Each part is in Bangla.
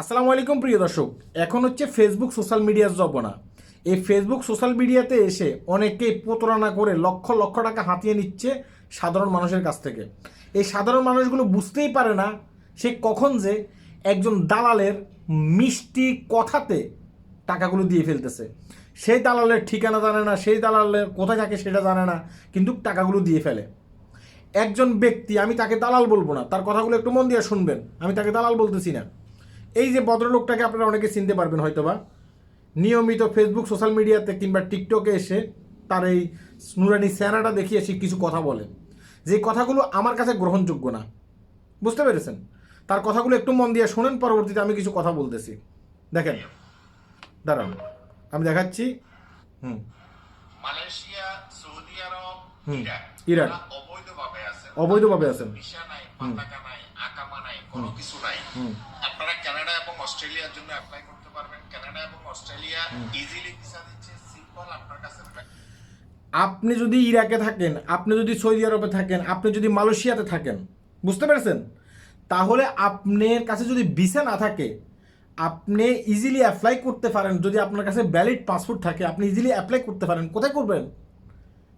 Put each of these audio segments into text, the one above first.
আসসালামু আলাইকুম, প্রিয় দর্শক। এখন হচ্ছে ফেসবুক সোশ্যাল মিডিয়ার জবনা এই ফেসবুক সোশ্যাল মিডিয়াতে এসে অনেকেই প্রতারণা করে লক্ষ লক্ষ টাকা হাতিয়ে নিচ্ছে সাধারণ মানুষের কাছ থেকে। এই সাধারণ মানুষগুলো বুঝতেই পারে না সে কখন যে একজন দালালের মিষ্টি কথাতে টাকাগুলো দিয়ে ফেলতেছে। সেই দালালের ঠিকানা জানে না, সেই দালালের কোথায় থাকে সেটা জানে না, কিন্তু টাকাগুলো দিয়ে ফেলে। একজন ব্যক্তি, আমি তাকে দালাল বলব না, তার কথাগুলো একটু মন দিয়ে শুনবেন, আমি তাকে দালাল বলতেছি না। এই যে ভদ্রলোকটাকে আপনারা অনেকে চিনতে পারবেন হয়তোবা। নিয়মিত ফেসবুক সোশ্যাল মিডিয়াতে কিংবা টিকটকে এসে তার এই নুরানি স্যানাটা দেখিয়ে সে কিছু কথা বলে। যে কথাগুলো আমার কাছে গ্রহণযোগ্য না। বুঝতে পেরেছেন? তার কথাগুলো একটু মন দিয়ে শোনেন পরবর্তীতে আমি কিছু কথা বলতেছি। দেখেন দাঁড়ান আমি দেখাচ্ছি। হুম। Malaysia Saudi Arab Iraq. অবৈধভাবে আছে। অবৈধভাবে আছেন ভিসা নাই নাই আকামা নাই কোনো কিছু নাই। হুম। আপনারা কানাডা এবং অস্ট্রেলিয়ার জন্য অ্যাপ্লাই করতে পারবেন। কানাডা এবং অস্ট্রেলিয়া ইজিলি ভিসা দিচ্ছে সিম্পল আপনার কাছে আপনি যদি ইরাকে থাকেন আপনি যদি সৌদি আরবে থাকেন আপনি যদি মালয়েশিয়াতে থাকেন বুঝতে পেরেছেন? তাহলে আপনার কাছে যদি ভিসা না থাকে আপনি ইজিলি অ্যাপ্লাই করতে পারেন। যদি আপনার কাছে ভ্যালিড পাসপোর্ট থাকে আপনি ইজিলি অ্যাপ্লাই করতে পারেন। কোথায় করবেন?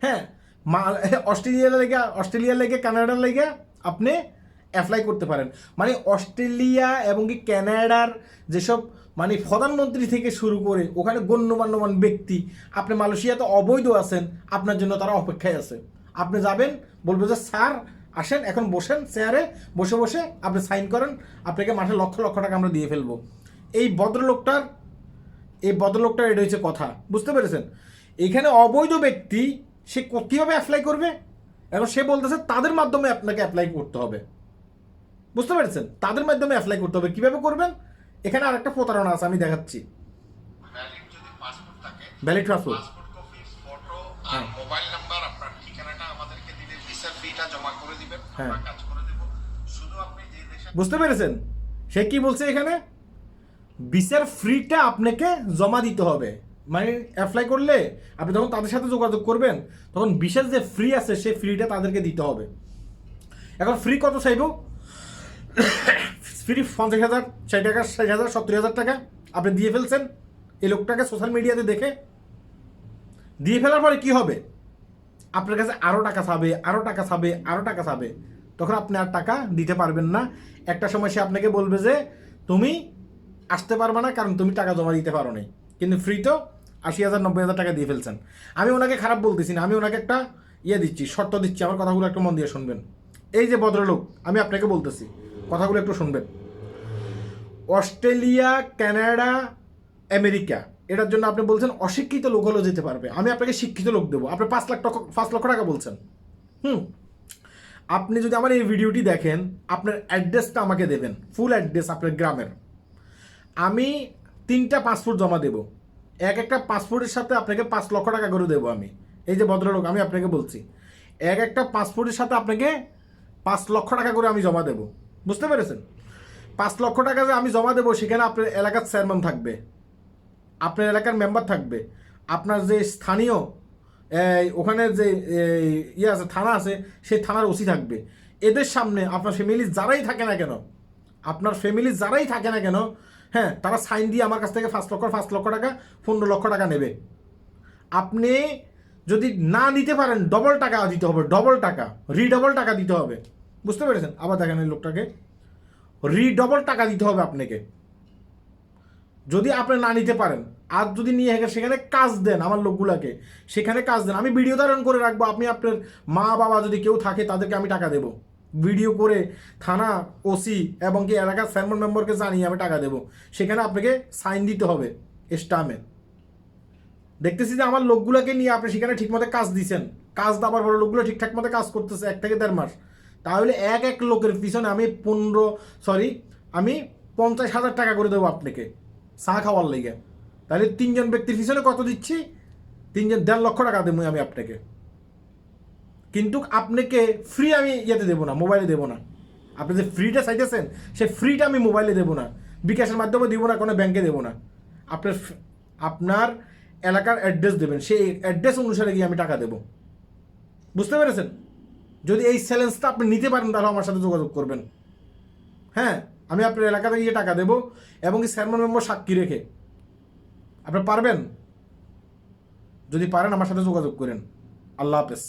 হ্যাঁ অস্ট্রেলিয়ার লেগে অস্ট্রেলিয়ার লেগে কানাডার লেগে আপনি অ্যাপ্লাই করতে পারেন। মানে অস্ট্রেলিয়া এবং কি কানাডার যেসব মানে প্রধানমন্ত্রী থেকে শুরু করে ওখানে গণ্যমান্যমান ব্যক্তি, আপনি মালয়েশিয়াতে অবৈধ আছেন, আপনার জন্য তারা অপেক্ষায় আছে। আপনি যাবেন, বলব যে, স্যার, আসেন, এখন বসেন চেয়ারে, বসে বসে আপনি সাইন করেন, আপনাকে মাঠে লক্ষ লক্ষ টাকা আমরা দিয়ে ফেলব। এই ভদ্রলোকটার এই ভদ্রলোকটার এটা হচ্ছে কথা, বুঝতে পেরেছেন? এখানে অবৈধ ব্যক্তি, সে কীভাবে অ্যাপ্লাই করবে? এখন সে বলতেছে, তাদের মাধ্যমে আপনাকে অ্যাপ্লাই করতে হবে। বুঝতে পেরেছেন? তাদের মাধ্যমে অ্যাপ্লাই করতে হবে। কীভাবে করবেন? এখানে আরেকটা প্রতারণা আছে আমি দেখাচ্ছি। ভ্যালিড পাসপোর্ট হ্যাঁ। মোবাইল নাম্বার আপনার ঠিকানাটা আমাদেরকে দিলে ভিসার ফিটা জমা করে দিবেন হ্যাঁ। আমরা কাজ করে দেব। শুধু আপনি যে দেশে বুঝতে পেরেছেন? সে কি বলছে এখানে? বিচার ফ্রিটা আপনাকে জমা দিতে হবে। মানে অ্যাপ্লাই করলে আপনি যখন তাদের সাথে যোগাযোগ করবেন তখন বিশেষ যে ফ্রি আছে সেই ফ্রিটা তাদেরকে দিতে হবে। এখন ফ্রি কত চাইব? ফ্রি পঞ্চাশ হাজার, ষাট টাকা, ষাট হাজার, সত্তর হাজার টাকা আপনি দিয়ে ফেলছেন। এই লোকটাকে সোশ্যাল মিডিয়াতে দেখে। দিয়ে ফেলার পরে কি হবে? আপনার কাছে আরও টাকা চাবে আরও টাকা চাবে আরও টাকা চাবে। তখন আপনি আর টাকা দিতে পারবেন না। একটা সময় সে আপনাকে বলবে যে, তুমি আসতে পারবে না কারণ তুমি টাকা জমা দিতে পারো নাই। কিন্তু ফ্রি তো আশি হাজার, নব্বই হাজার টাকা দিয়ে ফেলছেন। আমি ওনাকে খারাপ বলতেছি না, আমি ওনাকে একটা ইয়ে দিচ্ছি, শর্ত দিচ্ছি। আমার কথাগুলো একটু মন দিয়ে শুনবেন। এই যে ভদ্রলোক, আমি আপনাকে বলতেছি কথাগুলো একটু শুনবেন। অস্ট্রেলিয়া, কানাডা, আমেরিকা, এটার জন্য আপনি বলছেন অশিক্ষিত লোক হলেও যেতে পারবে। আমি আপনাকে শিক্ষিত লোক দেবো। আপনি পাঁচ লাখ টাকা পাঁচ লক্ষ টাকা বলছেন। হুম। আপনি যদি আমার এই ভিডিওটি দেখেন, আপনার অ্যাড্রেসটা আমাকে দেবেন। ফুল অ্যাড্রেস আপনার গ্রামের। আমি তিনটা পাসপোর্ট জমা দেব। এক একটা পাসপোর্টের সাথে আপনাকে পাঁচ লক্ষ টাকা করে দেবো আমি। এই যে ভদ্রলোক, আমি আপনাকে বলছি। এক একটা পাসপোর্টের সাথে আপনাকে পাঁচ লক্ষ টাকা করে আমি জমা দেব। বুঝতে পেরেছেন? পাঁচ লক্ষ টাকা যে আমি জমা দেবো, সেখানে আপনার এলাকার চেয়ারম্যান থাকবে, আপনার এলাকার মেম্বার থাকবে, আপনার যে স্থানীয় ওখানে যে ইয়ে আছে, থানা আছে, সেই থানার ওসি থাকবে। এদের সামনে আপনার ফ্যামিলি যারাই থাকে না কেন, আপনার ফ্যামিলি যারাই থাকে না কেন হ্যাঁ তারা সাইন দিয়ে আমার কাছ থেকে পাঁচ লক্ষ পাঁচ লক্ষ টাকা, পনেরো লক্ষ টাকা নেবে। আপনি যদি না নিতে পারেন ডবল টাকা দিতে হবে ডবল টাকা রিডবল টাকা দিতে হবে। বুঝতে পেরেছেন? আবার দেখেন এই লোকটাকে। রিডবল টাকা দিতে হবে আপনাকে। যদি আপনি না নিতে পারেন, আর যদি নিয়ে সেখানে কাজ দেন আমার লোকগুলাকে, সেখানে কাজ দেন। আমি ভিডিও ধারণ করে রাখব, আপনি আপনার মা বাবা যদি কেউ থাকে, তাদেরকে আমি টাকা দেবো। ভিডিও করে থানা, ওসি এবং কি এলাকার চেয়ারম্যান মেম্বারকে জানিয়ে আমি টাকা দেবো। সেখানে আপনাকে সাইন দিতে হবে স্টামে দেখতেছি যে আমার লোকগুলোকে নিয়ে আপনি সেখানে ঠিকমতো কাজ দিছেন। কাজ দেওয়ার পরে লোকগুলো ঠিকঠাক মতো কাজ করতেছে, এক থেকে দেড় মাস। তাহলে এক এক লোকের পিছনে আমি পনেরো সরি আমি পঞ্চাশ হাজার টাকা করে দেবো আপনাকে চা খাওয়ার লেগে। তাহলে তিনজন ব্যক্তির পিছনে কত দিচ্ছি? তিনজন দেড় লক্ষ টাকা দেবো আমি আপনাকে। কিন্তু আপনাকে ফ্রি আমি ইয়েতে দেবো না মোবাইলে দেবো না। আপনি যে ফ্রিটা চাইতেছেন সে ফ্রিটা আমি মোবাইলে দেবো না। বিকাশের মাধ্যমে দিব না, কোনো ব্যাংকে দেবো না। আপনার আপনার এলাকার অ্যাড্রেস দেবেন, সেই অ্যাড্রেস অনুসারে গিয়ে আমি টাকা দেবো। বুঝতে পেরেছেন? যদি এই চ্যালেঞ্জটা আপনি নিতে পারেন, তাহলে আমার সাথে যোগাযোগ করবেন। হ্যাঁ আমি আপনার এলাকাতে গিয়ে টাকা দেবো এবং কি চেয়ারম্যান মেম্বার সাক্ষী রেখে। আপনি পারবেন? যদি পারেন, আমার সাথে যোগাযোগ করেন। আল্লাহ হাফেজ।